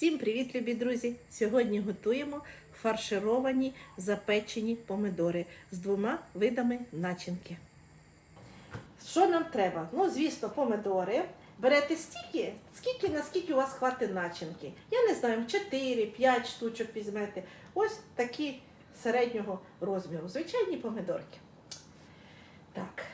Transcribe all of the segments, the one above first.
Всім привіт, любі друзі! Сьогодні готуємо фаршировані запечені помидори з двома видами начинки. Що нам треба? Ну, звісно, помидори. Берете стільки, скільки, наскільки у вас хватить начинки. Я не знаю, 4-5 штучок візьмете. Ось такі середнього розміру. Звичайні помидорки. Так.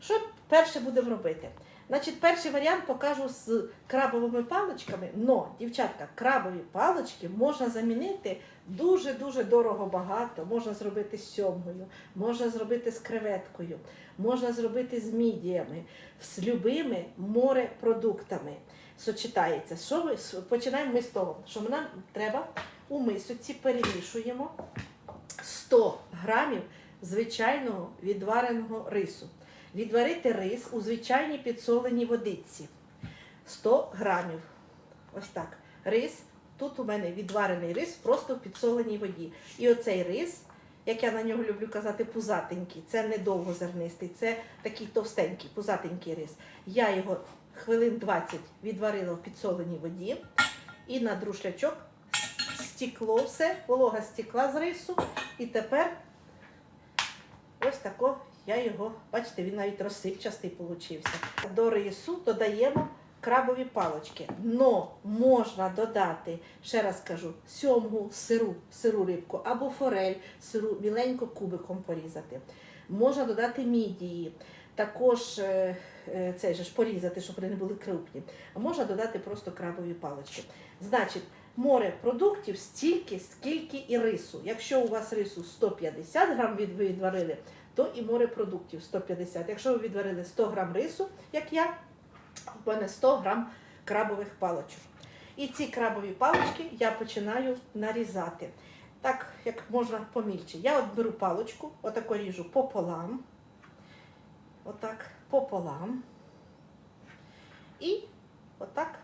Що перше будемо робити? Значить, перший варіант покажу з крабовими паличками. Но, дівчатка, крабові палички можна замінити дуже-дуже дорого багато. Можна зробити з сьомгою, можна зробити з креветкою, можна зробити з мідіями, з любими морепродуктами. Сочетається. Що ми, починаємо ми з того, що нам треба у мисоці перемішуємо 100 грамів звичайного відвареного рису. Відварити рис у звичайній підсоленій водиці. 100 грамів. Ось так. Рис. Тут у мене відварений рис просто в підсоленій воді. І оцей рис, як я на нього люблю казати, пузатенький, це не довгозернистий, це такий товстенький, пузатенький рис. Я його хвилин 20 відварила в підсоленій воді. І на друшлячок стекло все, волога стекла з рису. І тепер ось тако я його, бачите, він навіть розсипчастий получився. До рису додаємо крабові палочки. Но можна додати, ще раз кажу, сьомгу, сиру, сиру рибку або форель, сиру міленько кубиком порізати. Можна додати мідії, також е, е, цей ж порізати, щоб вони не були крупні. А можна додати просто крабові палочки. Значить, море продуктів стільки, скільки і рису. Якщо у вас рису 150 грам відварили, то і морепродуктів 150. Якщо ви відварили 100 грам рису, як я, в мене 100 грам крабових паличок. І ці крабові палички я починаю нарізати. Так, як можна помільче. Я от беру паличку, отако ріжу пополам. Отак, пополам. І отак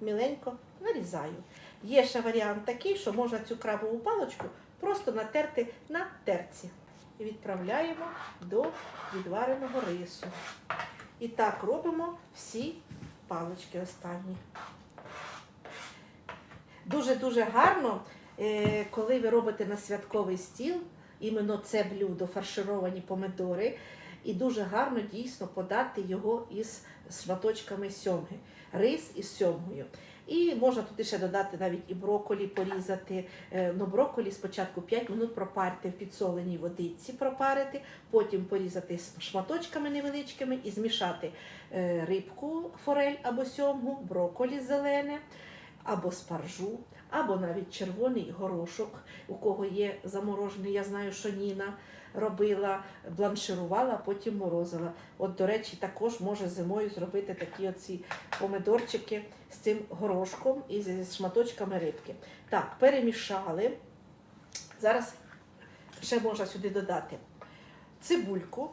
міленько нарізаю. Є ще варіант такий, що можна цю крабову паличку просто натерти на терці і відправляємо до відвареного рису. І так робимо всі палички останні. Дуже-дуже гарно, е, коли ви робите на святковий стіл, іменно це блюдо, фаршировані помидори, і дуже гарно дійсно подати його із шматочками сьомги. Рис із сьомгою. І можна туди ще додати навіть і броколі порізати. Е, Ну, броколі спочатку 5 минут пропарити в підсоленій водиці, пропарити, потім порізати шматочками невеличкими і змішати е, рибку, форель або сьомгу, броколі зелене, або спаржу, або навіть червоний горошок, у кого є заморожений, я знаю, що Ніна робила, бланширувала, потім морозила. От, до речі, також може зимою зробити такі оці помидорчики з цим горошком і з шматочками рибки. Так, перемішали. Зараз ще можна сюди додати цибульку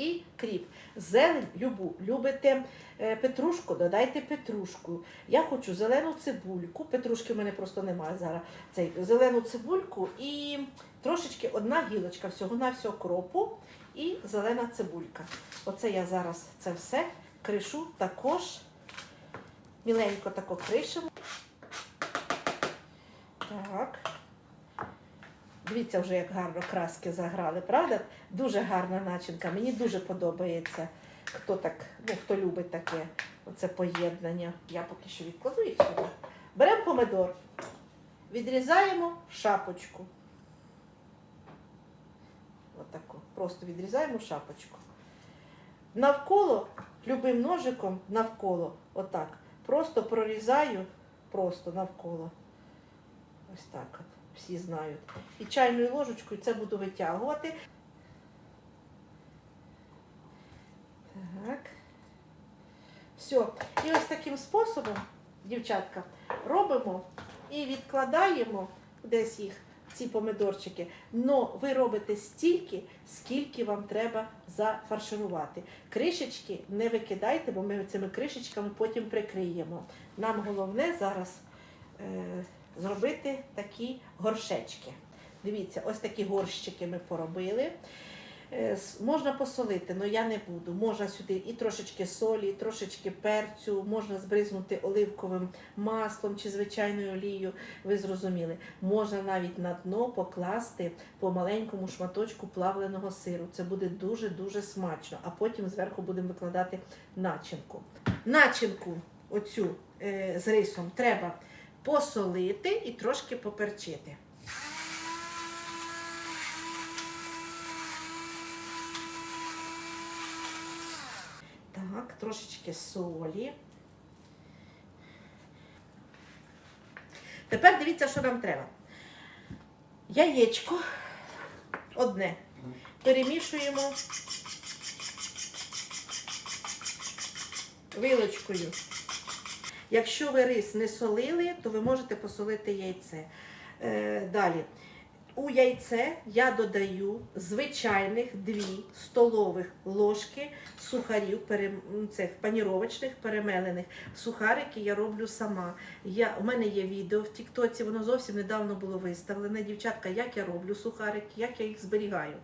і кріп. Зелень любу. Любите е, петрушку, додайте петрушку. Я хочу зелену цибульку. Петрушки в мене просто немає зараз. Цей, зелену цибульку і трошечки одна гілочка всього на всього кропу і зелена цибулька. Оце я зараз це все кришу також. Міленько тако кришимо. Так. Дивіться вже, як гарно краски заграли, правда? Дуже гарна начинка. Мені дуже подобається, хто так, ну, хто любить таке оце поєднання. Я поки що відкладу їх сюди. Беремо помидор, відрізаємо шапочку. Отаку. Просто відрізаємо шапочку. Навколо, любим ножиком навколо, отак. Просто прорізаю, просто навколо. Ось так от. Всі знають. І чайною ложечкою це буду витягувати. Так. Все. І ось таким способом, дівчатка, робимо і відкладаємо десь їх, ці помидорчики. Но ви робите стільки, скільки вам треба зафарширувати. Кришечки не викидайте, бо ми цими кришечками потім прикриємо. Нам головне зараз. Е зробити такі горшечки. Дивіться, ось такі горщики ми поробили. Е, Можна посолити, але я не буду. Можна сюди і трошечки солі, і трошечки перцю, можна збризнути оливковим маслом чи звичайною олією. Ви зрозуміли. Можна навіть на дно покласти по маленькому шматочку плавленого сиру. Це буде дуже-дуже смачно. А потім зверху будемо викладати начинку. Начинку оцю е, з рисом треба посолити і трошки поперчити. Так, трошечки солі. Тепер дивіться, що нам треба. Яєчко одне. Перемішуємо вилочкою. Якщо ви рис не солили, то ви можете посолити яйце. Е, далі. У яйце я додаю звичайних 2 столових ложки сухарів, пере, цих паніровочних, перемелених. Сухарики я роблю сама. Я, у мене є відео в Тіктоці, воно зовсім недавно було виставлене. Дівчатка, як я роблю сухарики, як я їх зберігаю.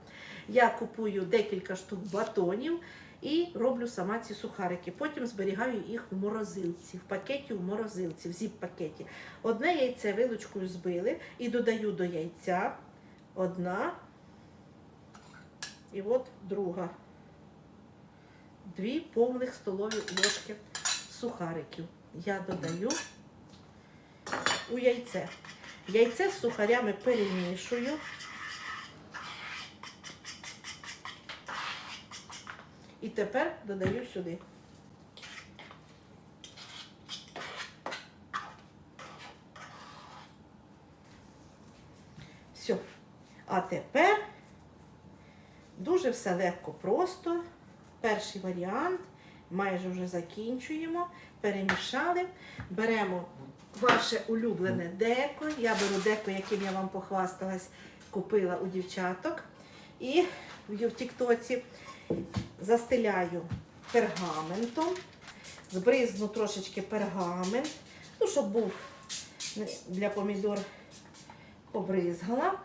Я купую декілька штук батонів і роблю сама ці сухарики. Потім зберігаю їх у морозилці, в пакеті у морозилці, в зіп-пакеті. Одне яйце вилочкою збили і додаю до яйця одна і от друга. Дві повних столові ложки сухариків. Я додаю у яйце. Яйце з сухарями перемішую. І тепер додаю сюди. Все. А тепер дуже все легко просто. Перший варіант. Майже вже закінчуємо. Перемішали. Беремо ваше улюблене деко. Я беру деко, яким я вам похвасталась, купила у дівчаток. І в Тіктоці застеляю пергаментом, збризну трошечки пергамент, ну, щоб був для помідор побризгала.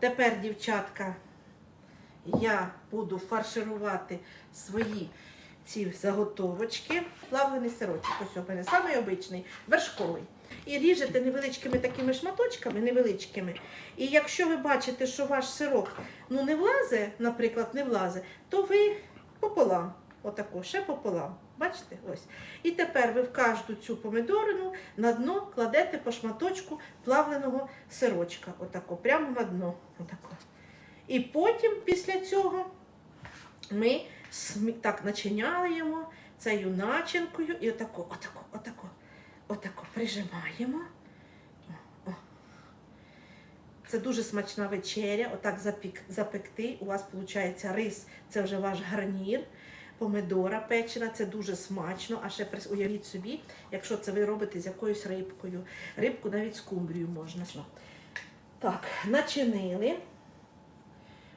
Тепер, дівчатка, я буду фарширувати свої ці заготовочки. Плавлений сирочок, ось у мене самий обичний, вершковий. І ріжете невеличкими такими шматочками, невеличкими. І якщо ви бачите, що ваш сирок ну, не влазить, наприклад, не влазить, то ви пополам. Отако, ще пополам. Бачите? Ось. І тепер ви в кожну цю помідорину на дно кладете по шматочку плавленого сирочка. Отако, прямо на дно. Отако. І потім, після цього, ми так начиняємо цією начинкою і отако, отако, отако, отако прижимаємо. Це дуже смачна вечеря. Отак запік, запекти. У вас виходить рис, це вже ваш гарнір. Помидора печена, це дуже смачно. А ще уявіть собі, якщо це ви робите з якоюсь рибкою. Рибку навіть з кумбрію можна. Так, начинили.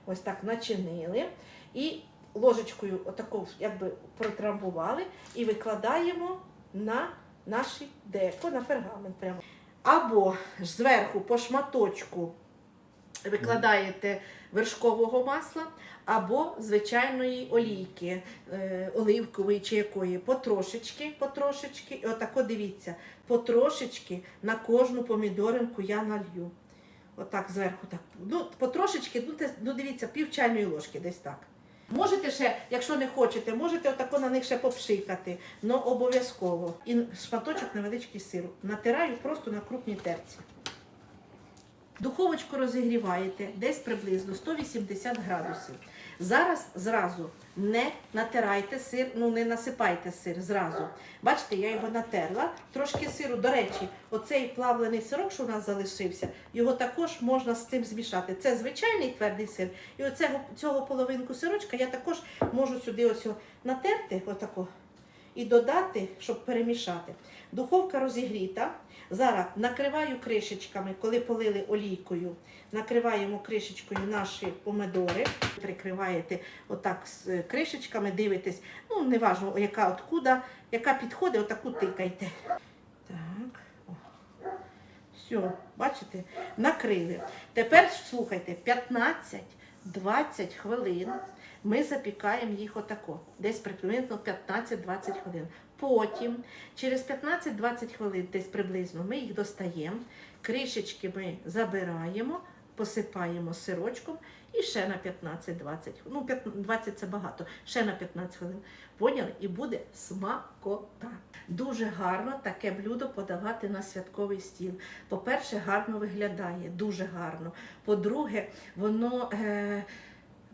Ось так начинили. І ложечкою отако якби протрамбували і викладаємо на наші деко, на пергамент прямо. Або зверху по шматочку викладаєте вершкового масла, або звичайної олійки, е, оливкової чи якої, потрошечки, потрошечки, і отако дивіться, потрошечки на кожну помідоринку я налью. Отак зверху так. Ну, потрошечки, ну, ну дивіться, пів чайної ложки, десь так. Можете ще, якщо не хочете, можете отако на них ще попшикати, але обов'язково. І шматочок невеличкий сиру. Натираю просто на крупній терці. Духовочку розігріваєте десь приблизно 180 градусів. Зараз зразу не натирайте сир, ну не насипайте сир зразу. Бачите, я його натерла. Трошки сиру. До речі, оцей плавлений сирок, що у нас залишився, його також можна з цим змішати. Це звичайний твердий сир. І оцього цього половинку сирочка я також можу сюди ось натерти, отако, і додати, щоб перемішати. Духовка розігріта. Зараз накриваю кришечками, коли полили олійкою, накриваємо кришечкою наші помидори. Прикриваєте отак з е, кришечками, дивитесь, ну неважно, яка откуда, яка підходить, отаку тикайте. Так. О. Все, бачите? Накрили. Тепер слухайте, 20 хвилин. Ми запікаємо їх отако, десь приблизно 15-20 хвилин. Потім, через 15-20 хвилин, десь приблизно, ми їх достаємо, кришечки ми забираємо, посипаємо сирочком і ще на 15-20. Ну, 15 20 це багато, ще на 15 хвилин. Поняли? І буде смакота. Дуже гарно таке блюдо подавати на святковий стіл. По-перше, гарно виглядає, дуже гарно. По-друге, воно. Е-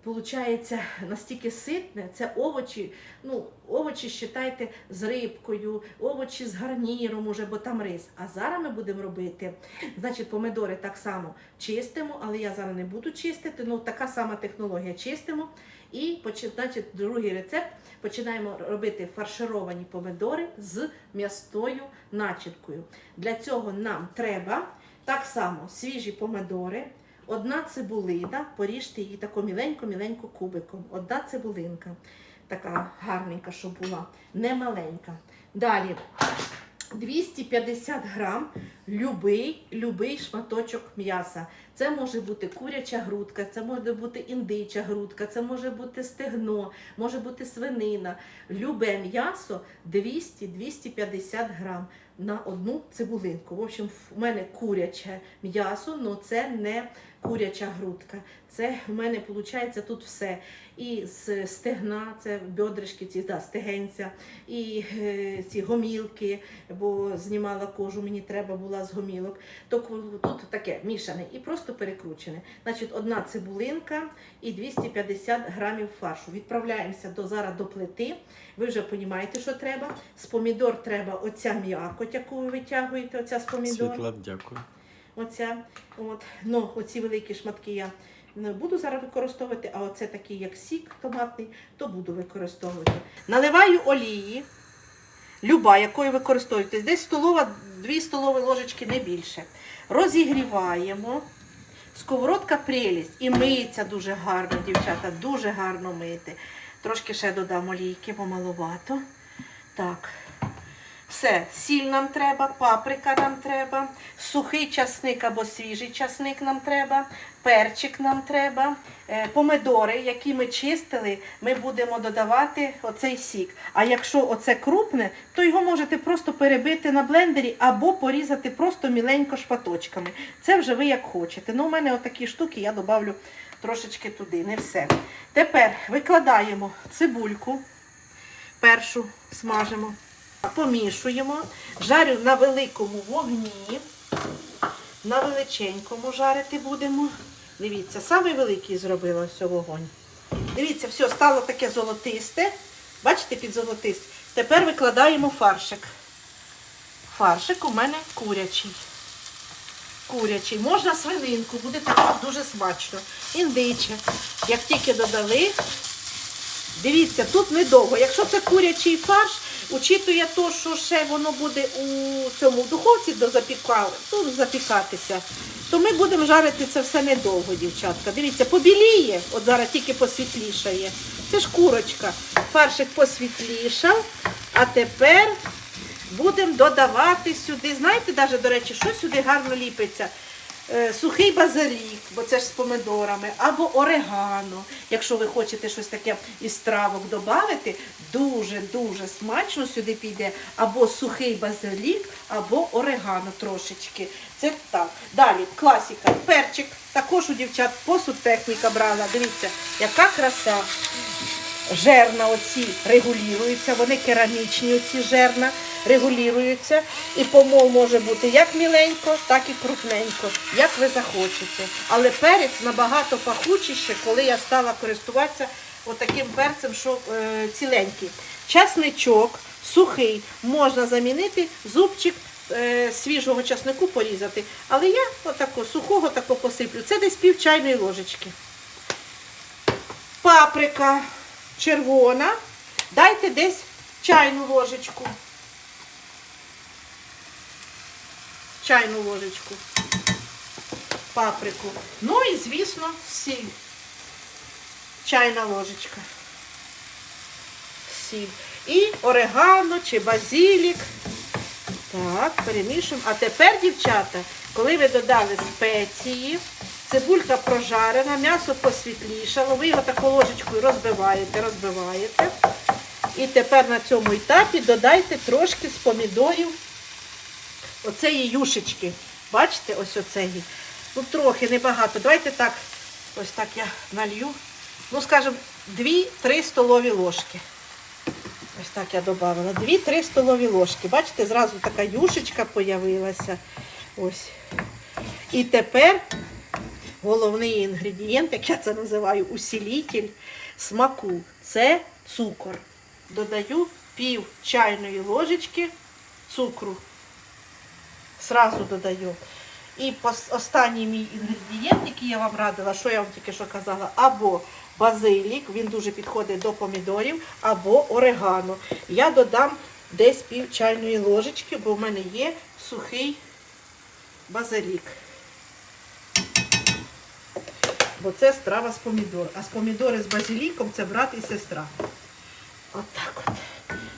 Получається настільки ситне, це овочі, ну, овочі считайте з рибкою, овочі з гарніром уже, бо там рис. А зараз ми будемо робити, значить, помидори так само чистимо, але я зараз не буду чистити, ну така сама технологія чистимо. І значить, другий рецепт починаємо робити фаршировані помидори з м'ястою начинкою. Для цього нам треба так само свіжі помидори, одна цибулина, поріжте її тако міленько-міленько кубиком. Одна цибулинка, така гарненька, щоб була, не маленька. Далі 250 грам любий, любий шматочок м'яса. Це може бути куряча грудка, це може бути індича грудка, це може бути стегно, може бути свинина. Любе м'ясо 200-250 грам на одну цибулинку. В общем, в мене куряче м'ясо, але це не куряча грудка. Це в мене виходить тут все. І з стегна, це бедришки, ці да, стегенця, і е, ці гомілки, бо знімала кожу, мені треба була з гомілок. То тут таке мішане і просто перекручене. Значить, одна цибулинка і 250 грамів фаршу. Відправляємося до зараз до плити. Ви вже розумієте, що треба. З помідор треба оця м'якоть, яку ви витягуєте, оця з помідор. Світла, дякую. Оця, от, ну, оці великі шматки я не буду зараз використовувати, а оце такий, як сік томатний, то буду використовувати. Наливаю олії, люба, якою використовуєте, десь столова, 2 столові ложечки, не більше. Розігріваємо. Сковородка прелість і миється дуже гарно, дівчата, дуже гарно мити. Трошки ще додам олійки, бо маловато. Так. Все, сіль нам треба, паприка нам треба, сухий часник або свіжий часник нам треба, перчик нам треба, е, помидори, які ми чистили, ми будемо додавати оцей сік. А якщо оце крупне, то його можете просто перебити на блендері або порізати просто міленько шпаточками. Це вже ви як хочете. Ну, у мене отакі штуки я додавлю трошечки туди, не все. Тепер викладаємо цибульку, першу смажимо. Помішуємо, жарю на великому вогні, на величенькому жарити будемо. Дивіться, самий великий зробила ось вогонь. Дивіться, все, стало таке золотисте. Бачите, під золотисте. Тепер викладаємо фаршик. Фаршик у мене курячий. Курячий. Можна свининку, буде також дуже смачно. Індиче. Як тільки додали, Дивіться, тут недовго. Якщо це курячий фарш, учитує то, що ще воно буде у цьому духовці запікатися, то ми будемо жарити це все недовго, дівчатка. Дивіться, побіліє, от зараз тільки посвітлішає. Це ж курочка. Фаршик посвітлішав, а тепер будемо додавати сюди. Знаєте, навіть, до речі, що сюди гарно ліпиться? Е, Сухий базилік, бо це ж з помидорами, або орегано. Якщо ви хочете щось таке із травок додати, дуже-дуже смачно сюди піде або сухий базилік, або орегано трошечки. Це так. Далі класика. Перчик. Також у дівчат посуд техніка брала. Дивіться, яка краса. Жерна оці регулюються, вони керамічні, оці жерна регулюються. І помол може бути як міленько, так і крупненько, як ви захочете. Але перець набагато пахучіше, коли я стала користуватися отаким перцем, що е, ціленький. Часничок сухий можна замінити, зубчик е, свіжого часнику порізати. Але я отако сухого тако посиплю. Це десь пів чайної ложечки. Паприка червона. Дайте десь чайну ложечку. Чайну ложечку. Паприку. Ну і, звісно, сіль. Чайна ложечка. Сіль. І орегано чи базилік. Так, перемішуємо. А тепер, дівчата, коли ви додали спеції, Цибулька прожарена, м'ясо посвітлішало. Ви його таку ложечкою розбиваєте, розбиваєте. І тепер на цьому етапі додайте трошки з помідорів оцеї юшечки. Бачите, ось оцеї. Ну, трохи, небагато. Давайте так, ось так я налью. Ну, скажімо, 2-3 столові ложки. Ось так я додавала. 2-3 столові ложки. Бачите, зразу така юшечка появилася. Ось. І тепер головний інгредієнт, як я це називаю, усілитель смаку. Це цукор. Додаю пів чайної ложечки цукру. Сразу додаю. І останній мій інгредієнт, який я вам радила, що я вам тільки що казала, або базилік, він дуже підходить до помідорів, або орегано. Я додам десь пів чайної ложечки, бо в мене є сухий базилік. Бо це страва з помідор. А з помідори з базиліком це брат і сестра. От от.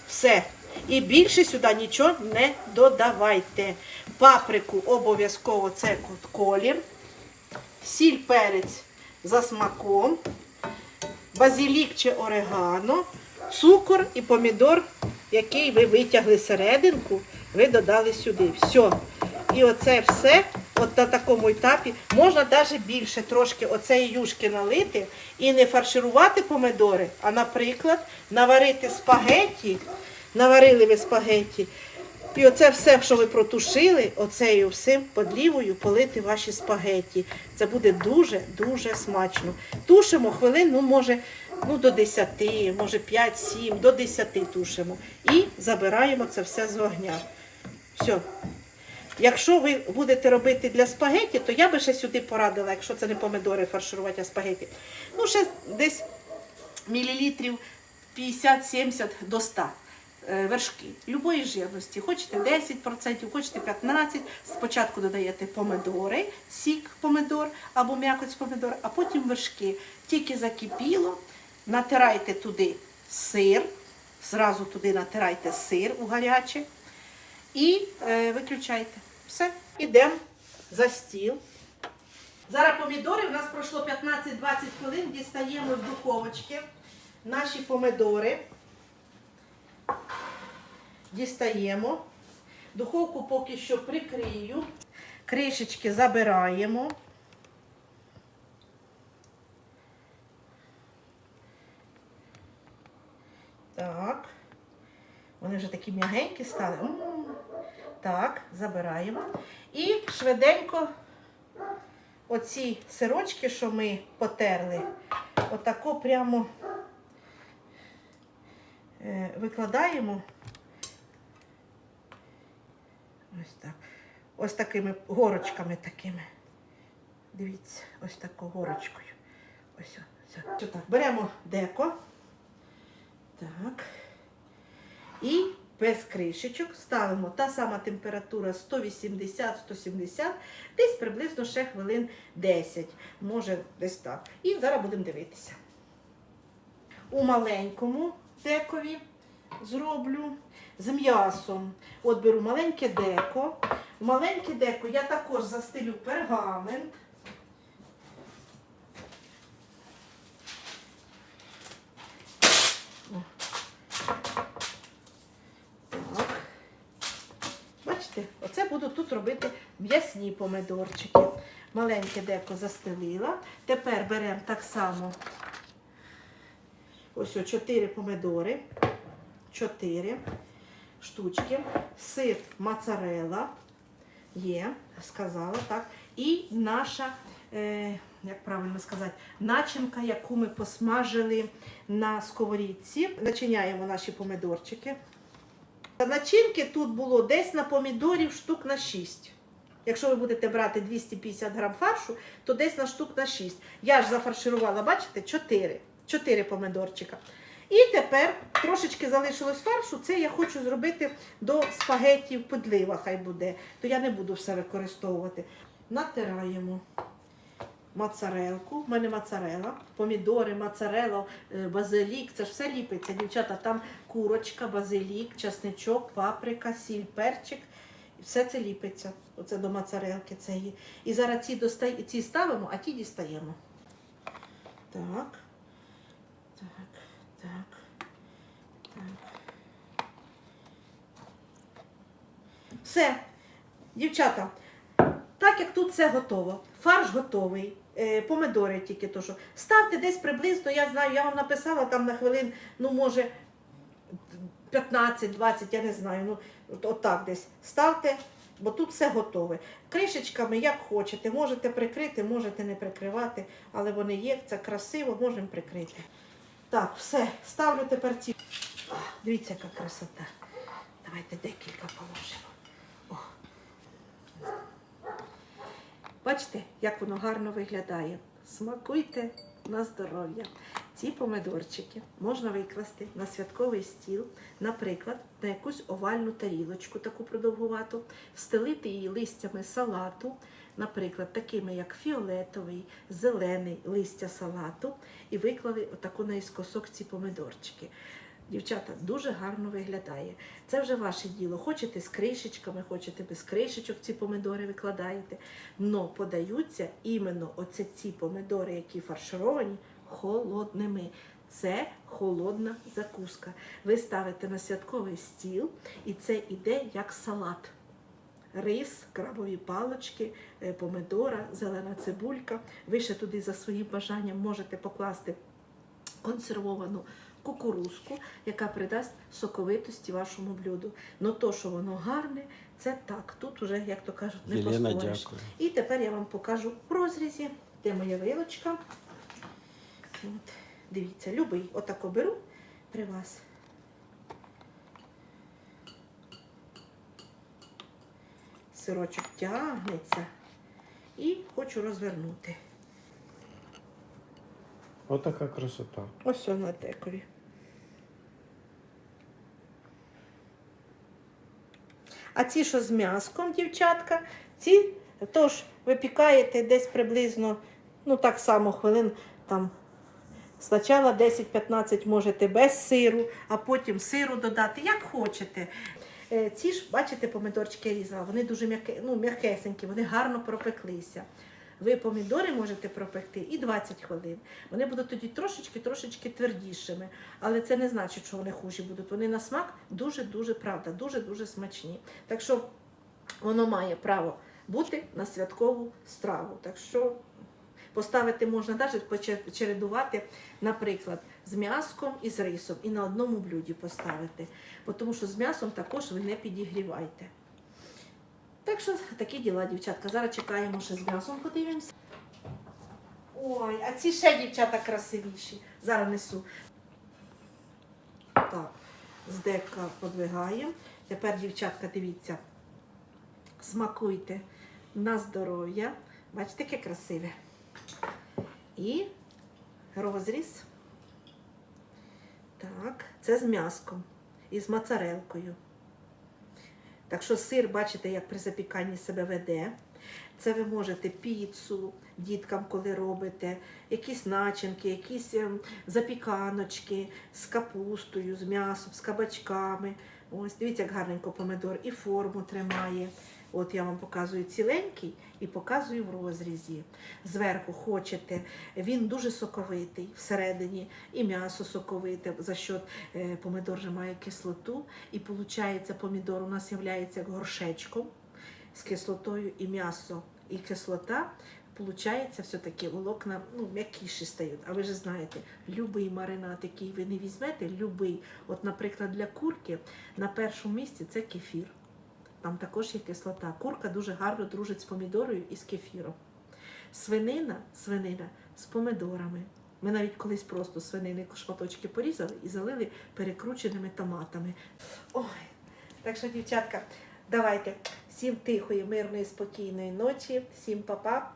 Все. І більше сюди нічого не додавайте. Паприку обов'язково це колір. Сіль перець за смаком. Базилік чи орегано, цукор і помідор, який ви витягли серединку, ви додали сюди. Все. І оце все, от на такому етапі, можна навіть більше трошки оцеї юшки налити і не фарширувати помидори, а, наприклад, наварити спагетті, наварили ви спагетті, і оце все, що ви протушили, оцею всім подлівою полити ваші спагетті. Це буде дуже-дуже смачно. Тушимо хвилин, ну, може, ну, до 10, може 5-7, до 10 тушимо. І забираємо це все з вогня. Все. Якщо ви будете робити для спагетті, то я би ще сюди порадила, якщо це не помидори фарширувати, а спагетті. Ну, ще десь мілілітрів 50-70 до 100 е, вершки любої жирності. Хочете 10%, хочете 15%. Спочатку додаєте помидори, сік помидор або м'якоть помидор, а потім вершки. Тільки закипіло, натирайте туди сир, зразу туди натирайте сир у гаряче і е, виключайте. Все, ідемо за стіл. Зараз помідори, у нас пройшло 15-20 хвилин, дістаємо з духовочки наші помидори. Дістаємо. Духовку поки що прикрию. Кришечки забираємо. Так. Вони вже такі м'ягенькі стали. Так, забираємо. І швиденько оці сирочки, що ми потерли, отако прямо е, викладаємо. Ось так. Ось такими горочками такими. Дивіться, ось такою горочкою. Ось, ось. ось так. Беремо деко. Так. І без кришечок ставимо та сама температура 180-170, десь приблизно ще хвилин 10, може десь так. І зараз будемо дивитися. У маленькому декові зроблю з м'ясом. От беру маленьке деко. Маленьке деко я також застелю пергамент. Так. Бачите, оце буду тут робити м'ясні помидорчики. Маленьке деко застелила. Тепер беремо так само ось о, 4 помидори. 4 штучки. Сир моцарелла є, сказала так. І наша, е, як правильно сказати, начинка, яку ми посмажили на сковорідці. Начиняємо наші помидорчики. Начинки тут було десь на помідорів штук на 6. Якщо ви будете брати 250 грам фаршу, то десь на штук на 6. Я ж зафарширувала, бачите, 4. 4 помидорчика. І тепер трошечки залишилось фаршу. Це я хочу зробити до спагеттів подлива, хай буде. То я не буду все використовувати. Натираємо моцарелку. У мене моцарела, помідори, моцарела, е, базилік. Це ж все ліпиться. Дівчата, там курочка, базилік, часничок, паприка, сіль, перчик. Все це ліпиться. Оце до моцарелки є. І зараз ці, достай... ці ставимо, а ті дістаємо. Так. Так, так. Так. Все, дівчата, так як тут все готово, фарш готовий, помидори тільки то, що ставте десь приблизно, я знаю, я вам написала там на хвилин, ну може 15-20, я не знаю, ну от- отак десь ставте, бо тут все готове. Кришечками, як хочете, можете прикрити, можете не прикривати, але вони є, це красиво, можемо прикрити. Так, все, ставлю тепер ці. Дивіться, яка красота. Давайте декілька положимо. Бачите, як воно гарно виглядає. Смакуйте на здоров'я. Ці помидорчики можна викласти на святковий стіл, наприклад, на якусь овальну тарілочку, таку продовгувату, встелити її листями салату, наприклад, такими як фіолетовий, зелений листя салату, і виклали отаку наїскосок ці помидорчики. Дівчата, дуже гарно виглядає. Це вже ваше діло. Хочете з кришечками, хочете без кришечок ці помидори викладаєте. Но подаються іменно оце ці помидори, які фаршировані, холодними. Це холодна закуска. Ви ставите на святковий стіл, і це іде як салат. Рис, крабові палочки, е, помидора, зелена цибулька. Ви ще туди за своїм бажанням можете покласти консервовану кукурузку, яка придасть соковитості вашому блюду. Но то, що воно гарне, це так. Тут уже, як то кажуть, не Єлена, поспориш. дякую. І тепер я вам покажу в розрізі, де моя вилочка. От, дивіться, любий, отако беру при вас. Сирочок тягнеться і хочу розвернути. Отака красота. Ось он на декові. А ці, що з м'яском, дівчатка, ці тож випікаєте десь приблизно, ну так само хвилин там. Спочатку 10-15 можете без сиру, а потім сиру додати, як хочете. Е, Ці ж, бачите, помидорчики я різала, вони дуже ну, м'якесенькі, вони гарно пропеклися. Ви помідори можете пропекти і 20 хвилин. Вони будуть тоді трошечки-трошечки твердішими. Але це не значить, що вони хужі будуть. Вони на смак дуже-дуже правда, дуже-дуже смачні. Так що воно має право бути на святкову страву. Так що поставити можна навіть почередувати, наприклад, з м'яском і з рисом, і на одному блюді поставити. Тому що з м'ясом також ви не підігрівайте. Так що такі діла, дівчатка. Зараз чекаємо ще з м'ясом, подивимося. Ой, а ці ще дівчата красивіші. Зараз несу. Так, з дека подвигаємо. Тепер, дівчатка, дивіться, смакуйте на здоров'я. Бачите, яке красиве. І розріз. Так, це з м'яском і з моцарелкою. Так що сир, бачите, як при запіканні себе веде. Це ви можете піцу діткам, коли робите, якісь начинки, якісь ем, запіканочки з капустою, з м'ясом, з кабачками. Ось, дивіться, як гарненько помидор і форму тримає. От я вам показую ціленький і показую в розрізі. Зверху хочете. Він дуже соковитий всередині, і м'ясо соковите, за що е, помидор же має кислоту. І виходить, помідор у нас є горшечком з кислотою і м'ясо, і кислота. Получається, все-таки волокна ну, м'якіші стають. А ви ж знаєте, любий маринад, який ви не візьмете, любий. От, наприклад, для курки на першому місці це кефір. Там також є кислота. Курка дуже гарно дружить з помідорою і з кефіром. Свинина, свинина з помидорами. Ми навіть колись просто свинини шматочки порізали і залили перекрученими томатами. Ой, так що, дівчатка, давайте всім тихої, мирної, спокійної ночі, всім па-па.